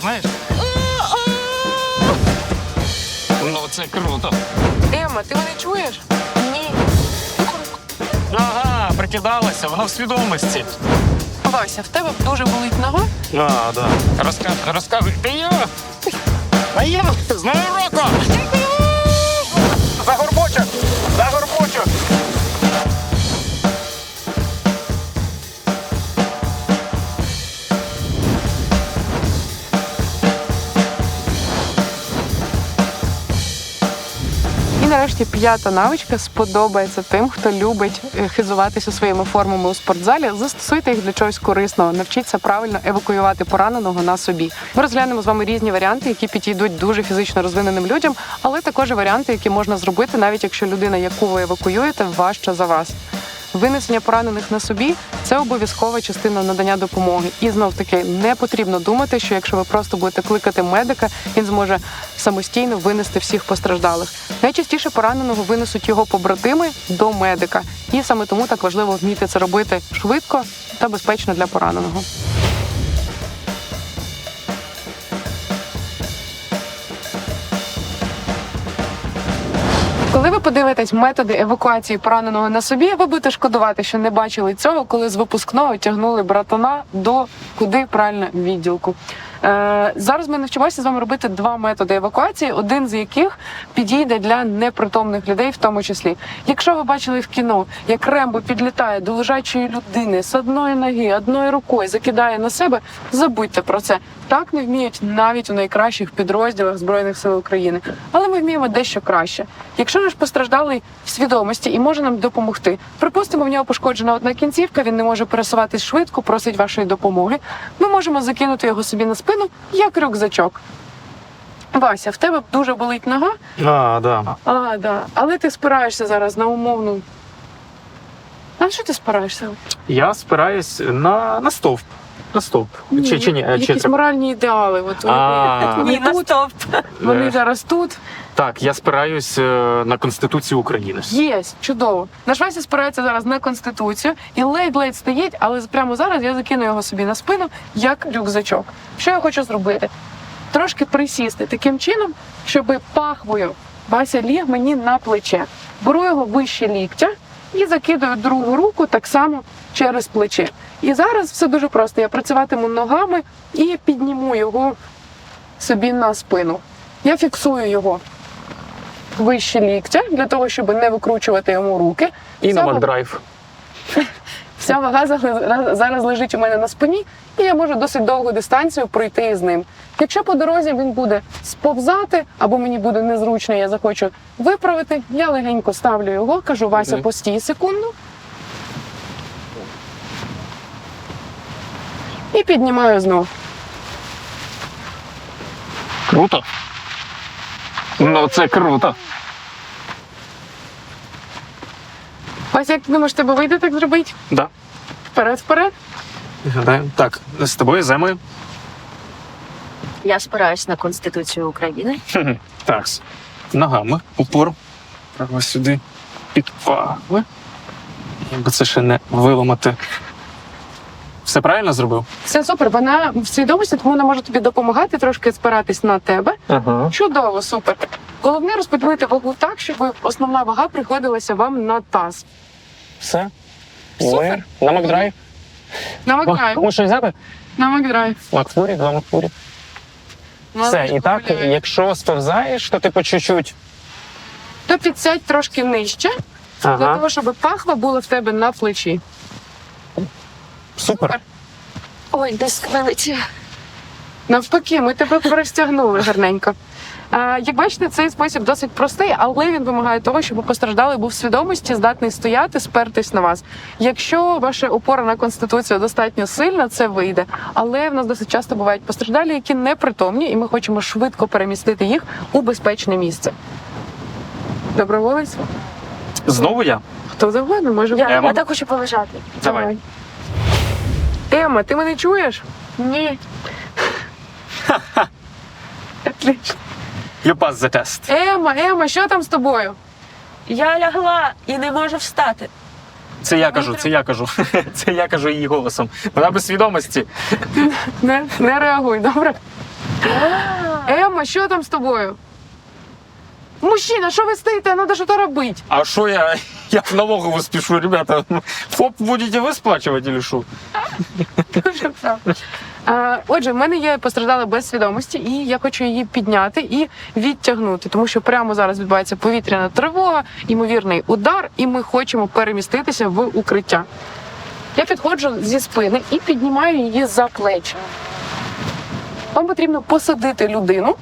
знаєш? Ну, це круто. Ема, ти мене чуєш? Ні. Ага, прикидалася, вона в свідомості. Вася, в тебе дуже болить нога? А, да. Розка... Розкажи. Ти я. А я знаю Новим І нарешті п'ята навичка сподобається тим, хто любить е, хизуватися своїми формами у спортзалі. Застосуйте їх для чогось корисного. Навчіться правильно евакуювати пораненого на собі. Ми розглянемо з вами різні варіанти, які підійдуть дуже фізично розвиненим людям, але також варіанти, які можна зробити, навіть якщо людина, яку ви евакуюєте, важча за вас. Винесення поранених на собі це обов'язкова частина надання допомоги. І знов таки не потрібно думати, що якщо ви просто будете кликати медика, він зможе самостійно винести всіх постраждалих. Найчастіше пораненого винесуть його побратими до медика, і саме тому так важливо вміти це робити швидко та безпечно для пораненого. Коли ви подивитесь методи евакуації пораненого на собі, ви будете шкодувати, що не бачили цього, коли з випускного тягнули братана до куди правильно відділку. Е, зараз ми навчимося з вами робити два методи евакуації, один з яких підійде для непритомних людей, в тому числі. Якщо ви бачили в кіно, як Рембо підлітає до лежачої людини з одної ноги, одною рукою закидає на себе, забудьте про це. Так не вміють навіть у найкращих підрозділах збройних сил України. Але ми вміємо дещо краще. Якщо наш постраждалий в свідомості і може нам допомогти, припустимо, в нього пошкоджена одна кінцівка, він не може пересуватись швидко, просить вашої допомоги. Ми можемо закинути його собі на спину як рюкзачок. Вася, в тебе дуже болить нога, А, да. а, да. але ти спираєшся зараз на умовну. А що ти спираєшся? Я спираюсь на, на стовп. На стовп. чи, чи ні? Е, Чи Якісь моральні ідеали. От А. Ні, на тут, стоп. вони зараз тут. Так, я спираюсь е, на Конституцію України. Є, чудово. Наш Вася спирається зараз на конституцію і ледь-ледь стоїть, але прямо зараз я закину його собі на спину як рюкзачок. Що я хочу зробити? Трошки присісти таким чином, щоб пахвою Вася ліг мені на плече. Беру його вище ліктя і закидаю другу руку так само через плече. І зараз все дуже просто. Я працюватиму ногами і підніму його собі на спину. Я фіксую його вище ліктя для того, щоб не викручувати йому руки. І на Макдрайв. Вся вага зараз лежить у мене на спині, і я можу досить довгу дистанцію пройти з ним. Якщо по дорозі він буде сповзати або мені буде незручно, я захочу виправити, я легенько ставлю його, кажу Вася, постій секунду. І піднімаю знов. Круто. Ну, це круто. Вася, як ти думаєш, тебе вийде так зробити? Да. Вперед, вперед. Гадаю. Так, з тобою землею. Я спираюсь на Конституцію України. Хм, Так. Ногами. Упор. Право сюди. Підпали. Якби це ще не виламати. Все правильно зробив? Все супер, вона в свідомості, тому вона може тобі допомагати трошки спиратись на тебе. Ага. Чудово, супер. Головне розподілити вагу так, щоб основна вага приходилася вам на таз. Все. Супер. Ми на Макдрайв. На Макдрайв. Кому що взяти? На Макдрайв. Макфурі, два Макфурі. Все, і так, якщо сповзаєш, то ти по чуть-чуть. То підсядь трошки нижче, для того, щоб пахва була в тебе на плечі. Супер. Ой, десь сквелиться. Навпаки, ми тебе простягнули гарненько. А, як бачите, цей спосіб досить простий, але він вимагає того, щоб постраждалий був в свідомості, здатний стояти, спертись на вас. Якщо ваша опора на конституцію достатньо сильна, це вийде. Але в нас досить часто бувають постраждалі, які непритомні, і ми хочемо швидко перемістити їх у безпечне місце. Доброволець? Знову я? Хто завгодно може Я, Ема? я так хочу полежати. Давай. Ема, ти мене чуєш? Ні. Отлично. You pass the test. Ема, Ема, що там з тобою? Я лягла і не можу встати. Це я кажу, це я кажу. Це я кажу її голосом. Вона без свідомості. Не, не реагуй, добре? Емма, що там з тобою? Мужчина, що ви стоїте? Надо що то робити. А що я, я в налогову спішу, ребята? ФОП будете ви сплачувати или що? Дуже правда. Отже, в мене є постраждала без свідомості, і я хочу її підняти і відтягнути, тому що прямо зараз відбувається повітряна тривога, ймовірний удар, і ми хочемо переміститися в укриття. Я підходжу зі спини і піднімаю її за плечі. Вам потрібно посадити людину.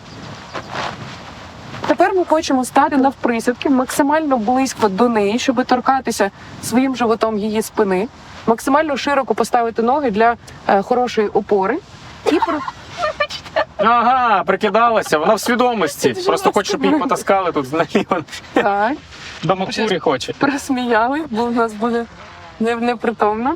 Тепер ми хочемо стати навприсядки максимально близько до неї, щоб торкатися своїм животом її спини, максимально широко поставити ноги для е, хорошої опори. І про... Ага, прикидалася, вона в свідомості. Це Просто хоче, щоб її потаскали тут наліво. так, До Макурі хоче. просміяли, бо в нас буде не- непритомно.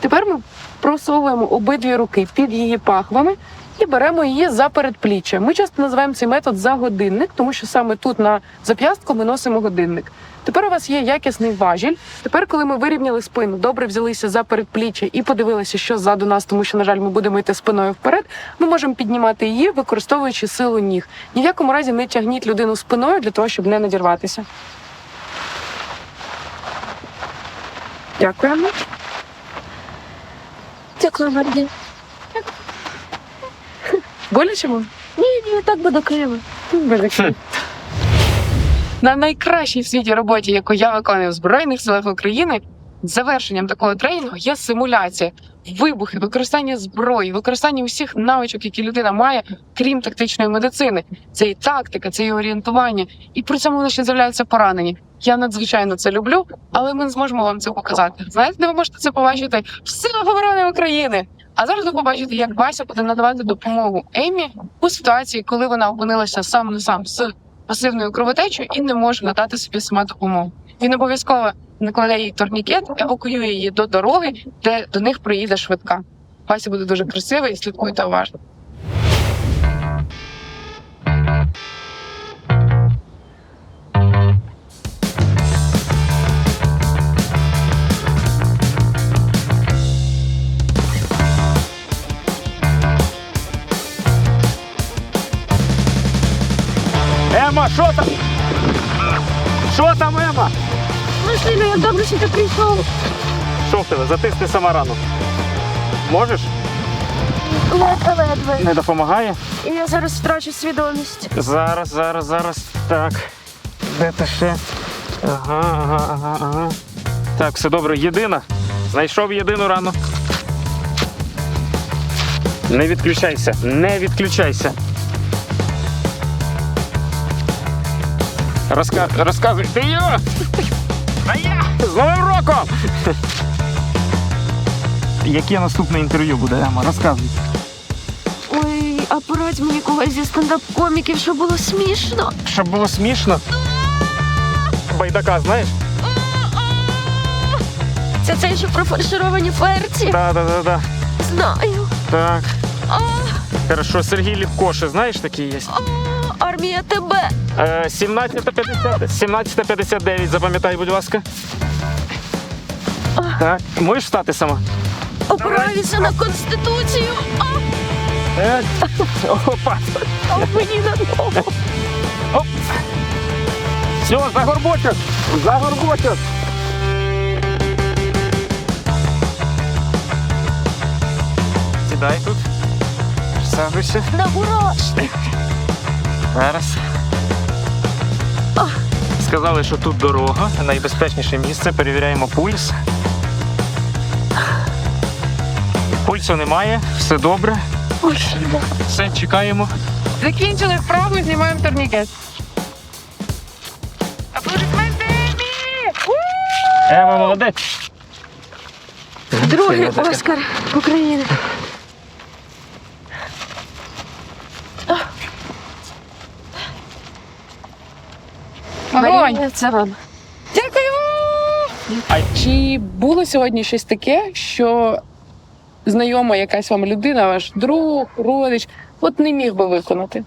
Тепер ми просовуємо обидві руки під її пахвами і беремо її за передпліччя. Ми часто називаємо цей метод за годинник, тому що саме тут на зап'ястку ми носимо годинник. Тепер у вас є якісний важіль. Тепер, коли ми вирівняли спину, добре взялися за передпліччя і подивилися, що ззаду нас, тому що, на жаль, ми будемо йти спиною вперед. Ми можемо піднімати її, використовуючи силу ніг. Ні в якому разі не тягніть людину спиною для того, щоб не надірватися. Дякуємо. Дякую, Марді. Боляче вам? Ні, ні, так буде криво. На найкращій в світі роботі, яку я виконую в Збройних силах України, завершенням такого тренінгу є симуляція, вибухи, використання зброї, використання усіх навичок, які людина має, крім тактичної медицини. Це і тактика, це і орієнтування, і при цьому лише з'являються поранені. Я надзвичайно це люблю, але ми не зможемо вам це показати. Знаєте, де ви можете це побачити в силах оборони України. А зараз ви побачите, як Вася буде надавати допомогу Емі у ситуації, коли вона опинилася сам на сам з пасивною кровотечею і не може надати собі сама допомогу. Він обов'язково накладе їй турнікет, евакуює її до дороги, де до них приїде швидка. Вася буде дуже красивий і слідкуйте уважно. Ема, що там? Що там, Ема? Машина, як добре, що ти прийшов. Що в тебе? Затисни сама рану. Можеш? Ледве-ледве. Не допомагає? І я зараз втрачу свідомість. Зараз, зараз, зараз. Так. Де ти ще? Ага, ага, ага, ага. Так, все добре. Єдина. Знайшов єдину рану. Не відключайся, не відключайся. Розка... Розказуй. Ти йо! А я! З Новим роком! Яке наступне інтерв'ю буде, Ема? Розказуй. Ой, а порадь мені когось зі стендап-коміків, що було смішно. Щоб було смішно. Байдака, знаєш? Це цей, що про фаршировані перці. Да, да, да, да. Знаю. Так. А, Хорошо, Сергій Лівкоша, знаєш, такий є? армія тебе. Е, 17.50, 17.59, запам'ятай, будь ласка. Так, можеш встати сама? Опираюся на конституцію. Е, Опа. а мені на ногу. Все, за горбочок! За горбочок! Сідай тут. Садуйся. На мурашник. Зараз. Сказали, що тут дорога, найбезпечніше місце. Перевіряємо пульс. Пульсу немає, все добре. Все, чекаємо. Закінчили вправу, знімаємо турнікет. Ева, молодець. Другий Оскар України. Марія, це вам. Дякую! Чи було сьогодні щось таке, що знайома якась вам людина, ваш друг, родич, от не міг би виконати?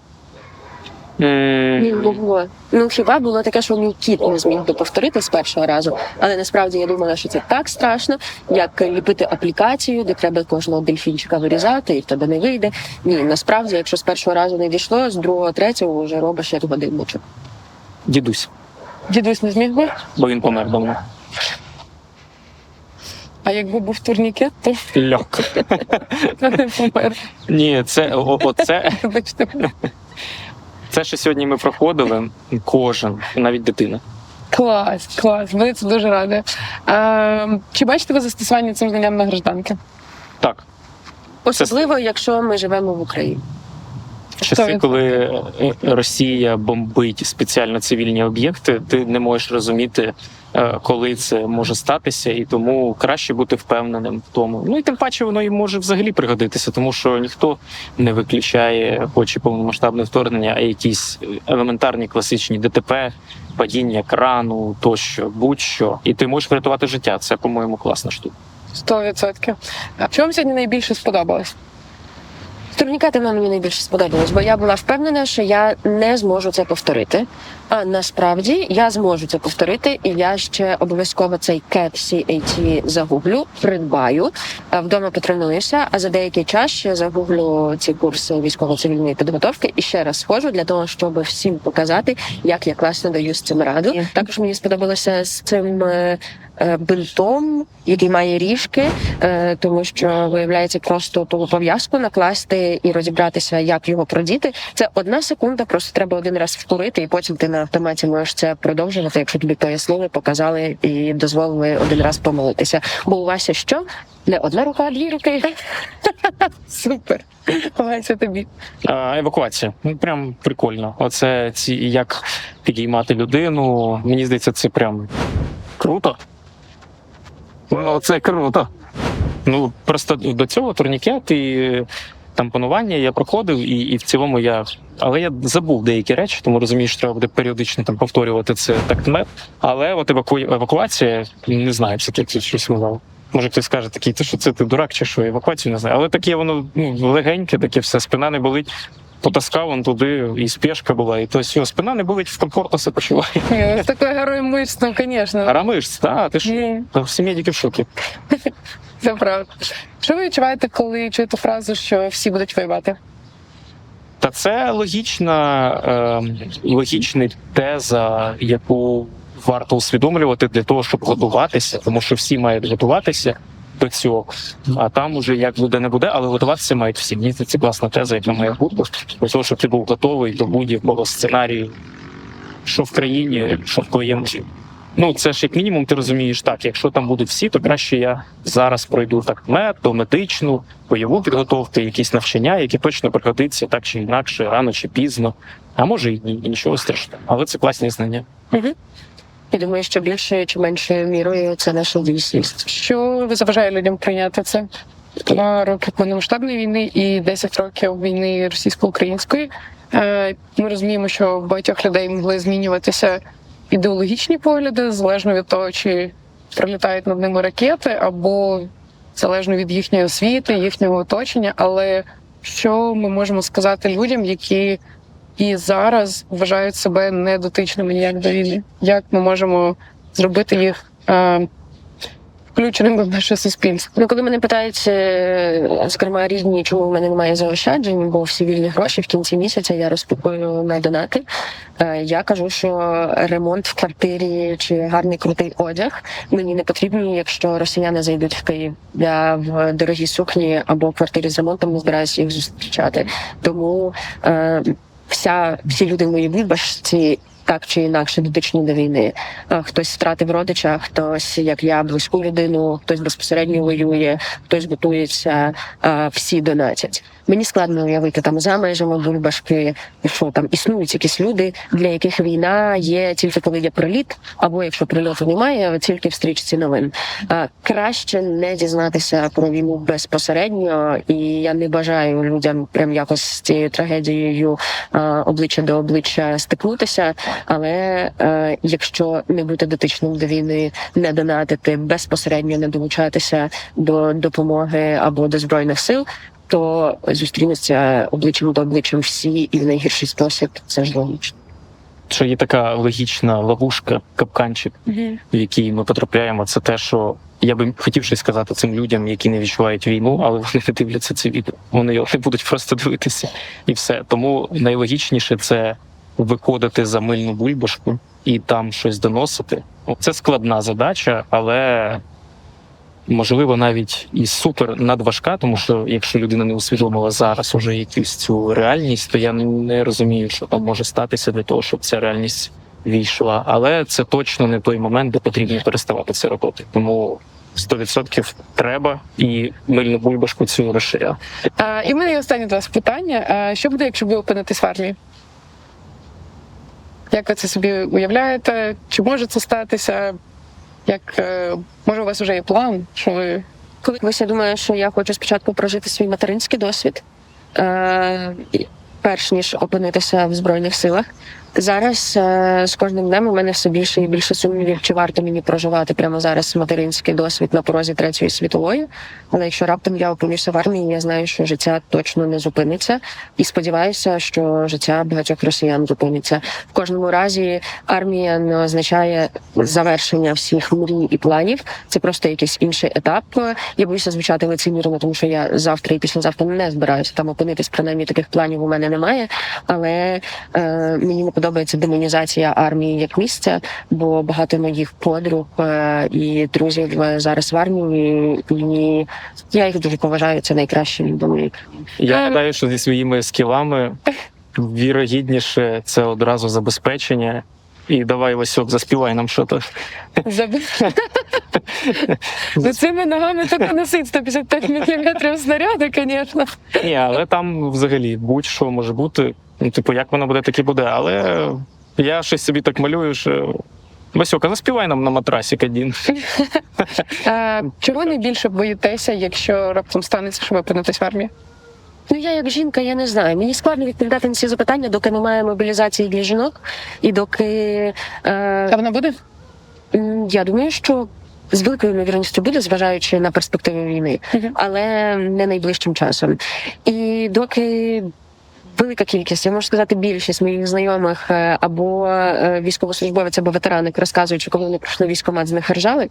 М, було. Ну хіба було таке, що мій кіт не зміг би повторити з першого разу. Але насправді я думала, що це так страшно, як ліпити аплікацію, де треба кожного дельфінчика вирізати, і в тебе не вийде. Ні, насправді, якщо з першого разу не дійшло, з другого, третього вже робиш як годинничок. Дідусь, Дідусь не зміг би. бо він помер давно. А якби був турнікет, то Льок. не помер. Ні, це о- оце, Вибачте. це, що сьогодні ми проходили, кожен, навіть дитина. Клас, клас. Мене це дуже радує. Е, чи бачите ви застосування цим знанням на гражданки? Так, Особливо, якщо ми живемо в Україні. Часи, коли Росія бомбить спеціально цивільні об'єкти, ти не можеш розуміти, е, коли це може статися, і тому краще бути впевненим в тому. Ну і тим паче воно і може взагалі пригодитися, тому що ніхто не виключає, хоч і повномасштабне вторгнення, а якісь елементарні класичні ДТП, падіння крану тощо, будь-що, і ти можеш врятувати життя. Це, по-моєму, класна штука. Сто відсотків. Вам сьогодні найбільше сподобалось? Турнікети мені найбільше сподобалось, бо я була впевнена, що я не зможу це повторити. А насправді я зможу це повторити, і я ще обов'язково цей CAT CAT загуглю, придбаю, вдома потренуюся. А за деякий час ще загуглю ці курси військово-цивільної підготовки і ще раз схожу для того, щоб всім показати, як я класно даю з цим раду. Також мені сподобалося з цим. Е, Бинтом, який має ріжки, е, тому що виявляється просто ту пов'язку накласти і розібратися, як його продіти. Це одна секунда, просто треба один раз втурити, і потім ти на автоматі можеш це продовжувати, якщо тобі пояснили, показали і дозволили один раз помилитися. Бо у Вася що? Не одна рука, а дві руки. Супер. Давайте тобі. А, евакуація. Ну, прям прикольно. Оце ці як підіймати людину. Мені здається, це прям круто. Ну, це круто. Ну, просто до цього турнікет і тампонування я проходив, і, і в цілому я. Але я забув деякі речі, тому розумію, що треба буде періодично там повторювати це тактмет. Але от еваку... евакуація, не знаю, це таке щось мовило. Може, хтось скаже такий, ти що це ти дурак чи що, евакуацію не знаю. Але таке воно ну, легеньке, таке все, спина не болить. Потаскав он туди, і спешка була, і то все, спина не болить, комфортно себе почуває. Ні, Такий герой мишць, ну, звісно. Арамиш, та, ти ж всі медики в шокі. це правда. Що ви відчуваєте, коли чуєте фразу, що всі будуть воювати? Та це логічна, е, логічна теза, яку варто усвідомлювати для того, щоб готуватися, тому що всі мають готуватися до цього. А там уже як буде, не буде, але готуватися мають всі. Мені це класна теза, яка має бути, для того, щоб ти був готовий до будь-якого сценарію, що в країні, що в твоєму. Ну, це ж як мінімум, ти розумієш, так, якщо там будуть всі, то краще я зараз пройду так мед, медичну, бойову підготовку, якісь навчання, які точно пригодиться так чи інакше, рано чи пізно. А може і і нічого страшного. Але це класні знання. Я думаю, що більше чи меншою мірою це наша дійсність. Що заважає людям прийняти це? Два роки повномасштабної війни і 10 років війни російсько-української. Е, Ми розуміємо, що в багатьох людей могли змінюватися ідеологічні погляди, залежно від того, чи прилітають над ними ракети, або залежно від їхньої освіти, їхнього оточення. Але що ми можемо сказати людям, які і зараз вважають себе недотичними ніяк до війни? Як ми можемо зробити їх е, включеними в наше суспільство? Ну, коли мене питають, е, зокрема, рідні, чому в мене немає заощаджень, бо всі вільні гроші в кінці місяця я розпакую на донати. е, Я кажу, що ремонт в квартирі чи гарний крутий одяг мені не потрібні, якщо росіяни зайдуть в Київ. Я в дорогій сукні або в квартирі з ремонтом збираюся їх зустрічати. Тому е, вся всі люди в моїй вибачці. Так чи інакше дотичні до війни. Хтось втратив родича, хтось, як я, близьку людину, хтось безпосередньо воює, хтось готується, всі донатять. Мені складно уявити там за межами Бульбашки, що там існують якісь люди, для яких війна є тільки коли є приліт, або якщо прильоту немає, тільки в стрічці новин. Краще не дізнатися про війну безпосередньо, і я не бажаю людям прям якось з цією трагедією обличчя до обличчя стикнутися. Але е, якщо не бути дотичним до війни, не донатити безпосередньо не долучатися до допомоги або до збройних сил, то зустрінуться обличчям до обличчям всі, і в найгірший спосіб це ж логічно. Що є така логічна ловушка, капканчик, в який ми потрапляємо, це те, що я би хотів щось сказати цим людям, які не відчувають війну, але вони не дивляться це відео. Вони його не будуть просто дивитися і все. Тому найлогічніше це виходити за мильну бульбашку і там щось доносити. Це складна задача, але можливо навіть і супер надважка, тому що якщо людина не усвідомила зараз уже якусь цю реальність, то я не розумію, що там може статися для того, щоб ця реальність війшла. Але це точно не той момент, де потрібно переставати це робити. Тому 100% треба і мильну бульбашку цю розширяти. А, і в мене є останнє до вас питання. А, що буде, якщо ви опинитесь в армії? Як ви це собі уявляєте? Чи може це статися? Як е, може у вас вже є план? Що ви Колись я думаю, що я хочу спочатку прожити свій материнський досвід, е, перш ніж опинитися в збройних силах. Зараз е, з кожним днем у мене все більше і більше сумнівів, чи варто мені проживати прямо зараз материнський досвід на порозі третьої світової. Але якщо раптом я опинюся в армії, я знаю, що життя точно не зупиниться, і сподіваюся, що життя багатьох росіян зупиниться. В кожному разі армія не означає завершення всіх мрій і планів. Це просто якийсь інший етап. Я боюся звучати лицемірно, тому що я завтра і післязавтра не збираюся там опинитись. Принаймні таких планів у мене немає. Але е, мені не подобається демонізація армії як місця, бо багато моїх подруг е, і друзів е, зараз в армії, і я їх дуже поважаю. Це найкращі люди. Я Е, гадаю, що зі своїми скілами вірогідніше це одразу забезпечення. І давай Васьок, заспівай нам що то. за цими ногами так носить 155 мм снаряди, звісно. Ні, але там взагалі будь-що може бути. Ну, типу, як воно буде, так і буде. Але я щось собі так малюю, що. Васьока, заспівай нам на матрасі. А, чого найбільше боїтеся, якщо раптом станеться, що ви опинитесь в армії? Ну я як жінка, я не знаю. Мені складно відповідати на ці запитання, доки немає мобілізації для жінок, і доки А е, вона буде? я думаю, що з великою ймовірністю буде, зважаючи на перспективи війни, але не найближчим часом. І доки велика кількість, я можу сказати, більшість моїх знайомих е, або е, військовослужбовець, або ветерани розказують, що коли вони пройшли військомат, з них ржали.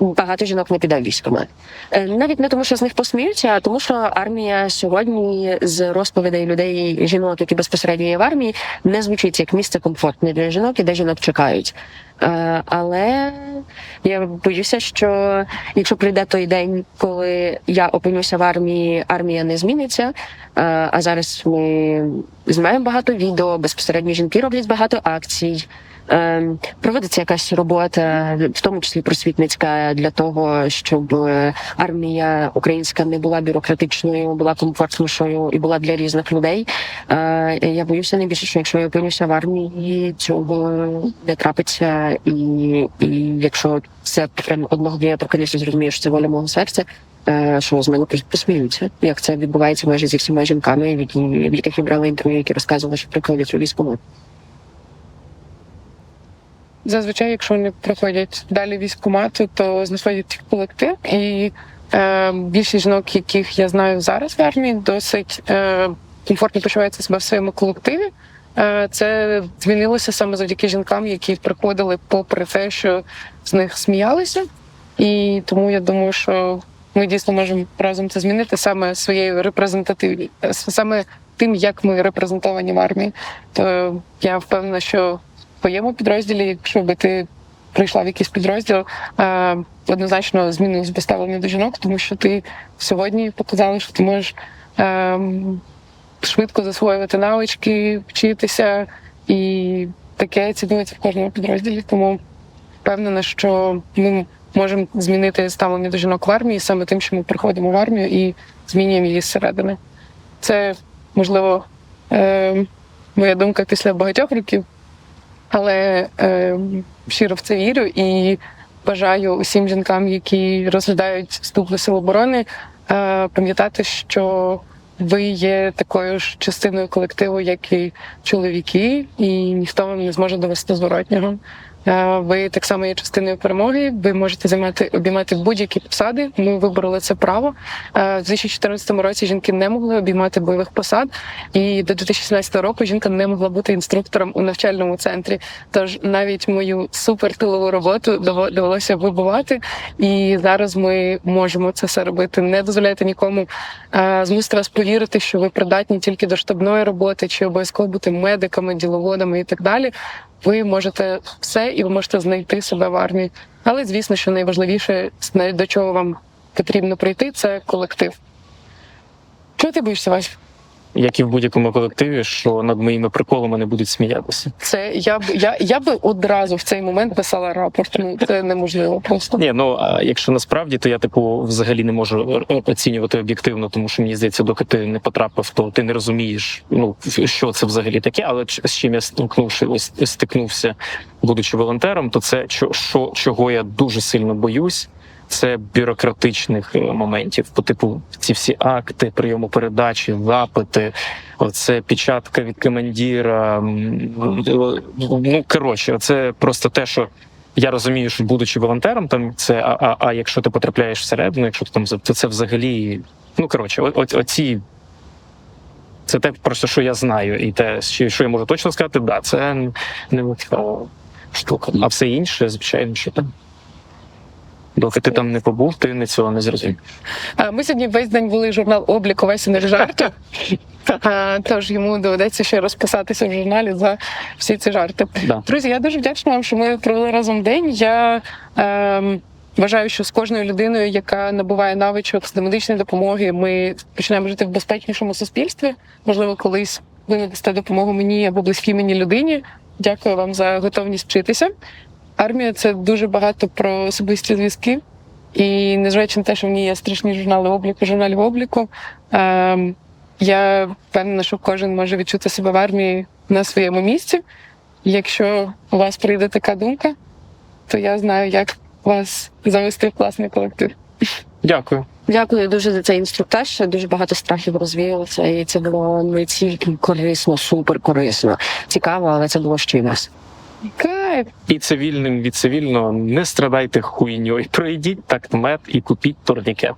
Багато жінок не піде в військкомат. Е, Навіть не тому, що з них посміються, а тому, що армія сьогодні з розповідей людей, жінок, які безпосередньо є в армії, не звучить як місце комфортне для жінок і де жінок чекають. Е, Але я боюся, що якщо прийде той день, коли я опинюся в армії, армія не зміниться. Е, А зараз ми знімаємо багато відео, безпосередньо жінки роблять багато акцій. Е, Проводиться якась робота, в тому числі просвітницька, для того, щоб армія українська не була бюрократичною, була комфортнішою і була для різних людей. Е, Я боюся найбільше, що якщо я опинюся в армії, цього не трапиться, і, і якщо це прям одного дня я прокинуся, зрозумію, що це воля мого серця. е, Що з мене посміються, як це відбувається майже зі всіма жінками, в яких я брала інтерв'ю, які розказували, що приходять у військкомат. Зазвичай, якщо вони проходять далі військкомату, то знаходять колектив. І е, більшість жінок, яких я знаю зараз в армії, досить е, комфортно почуваються себе в своєму колективі. Е, це змінилося саме завдяки жінкам, які приходили попри те, що з них сміялися. І тому я думаю, що ми дійсно можемо разом це змінити саме своєю репрезентативністю, саме тим, як ми репрезентовані в армії. То я впевнена, що в твоєму підрозділі, якщо би ти прийшла в якийсь підрозділ, е, однозначно змінилось би ставлення до жінок, тому що ти сьогодні показала, що ти можеш е, швидко засвоювати навички, вчитися, і таке цінується в кожному підрозділі. Тому впевнена, що ми можемо змінити ставлення до жінок в армії саме тим, що ми приходимо в армію і змінюємо її зсередини. Це можливо е, моя думка після багатьох років, але е, щиро в це вірю і бажаю усім жінкам, які розглядають вступ до сил оборони, е, пам'ятати, що ви є такою ж частиною колективу, як і чоловіки, і ніхто вам не зможе довести зворотнього. Е, Ви так само є частиною перемоги. Ви можете займати обіймати будь-які посади. Ми вибороли це право. Е, В 2014 році жінки не могли обіймати бойових посад, і до 2017 року жінка не могла бути інструктором у навчальному центрі. Тож навіть мою супертилову роботу довелося вибувати. І зараз ми можемо це все робити. Не дозволяйте нікому е, змусити вас повірити, що ви придатні тільки до штабної роботи, чи обов'язково бути медиками, діловодами і так далі. Ви можете все і ви можете знайти себе в армії. Але звісно, що найважливіше, до чого вам потрібно прийти, це колектив. Чого ти боїшся, Вась? Як і в будь-якому колективі, що над моїми приколами не будуть сміятися. Це я б я, я би одразу в цей момент писала рапорт. Ну це неможливо просто. Ні, ну а якщо насправді, то я типу взагалі не можу оцінювати об'єктивно, тому що мені здається, доки ти не потрапив, то ти не розумієш, ну що це взагалі таке. Але з чим я стикнувши, ось стикнувся, будучи волонтером, то це що чого я дуже сильно боюсь. Це бюрократичних е, моментів, по типу ці всі акти, прийому передачі, запити, оце печатка від командира. Ну коротше, це просто те, що я розумію, що будучи волонтером, там це а, а, а якщо ти потрапляєш всередину, якщо ти там то це взагалі. Ну коротше, о, о, оці. Це те, просто що я знаю, і те, що я можу точно сказати, да, це не легка штука. А все інше, звичайно, що там. Доки ти там не побув, ти не цього не зрозумів. Ми сьогодні весь день вели журнал обліку Весі не жартів. Тож йому доведеться ще розписатися в журналі за всі ці жарти. Да. Друзі, я дуже вдячна вам, що ми провели разом день. Я ем, вважаю, що з кожною людиною, яка набуває навичок з медичної допомоги, ми починаємо жити в безпечнішому суспільстві. Можливо, колись ви надасте допомогу мені або близькій мені людині. Дякую вам за готовність вчитися. Армія це дуже багато про особисті зв'язки. І незважаючи на те, що в ній є страшні журнали обліку, журналів обліку, ем, я впевнена, що кожен може відчути себе в армії на своєму місці. Якщо у вас прийде така думка, то я знаю, як вас завести в класний колектив. Дякую. Дякую дуже за цей інструктаж. Дуже багато страхів розвіялося, і це було не тільки корисно, супер корисно, цікаво, але це було чимось. Кайф! І цивільним від цивільного не страдайте хуйньою. Пройдіть тактмет і купіть турнікет.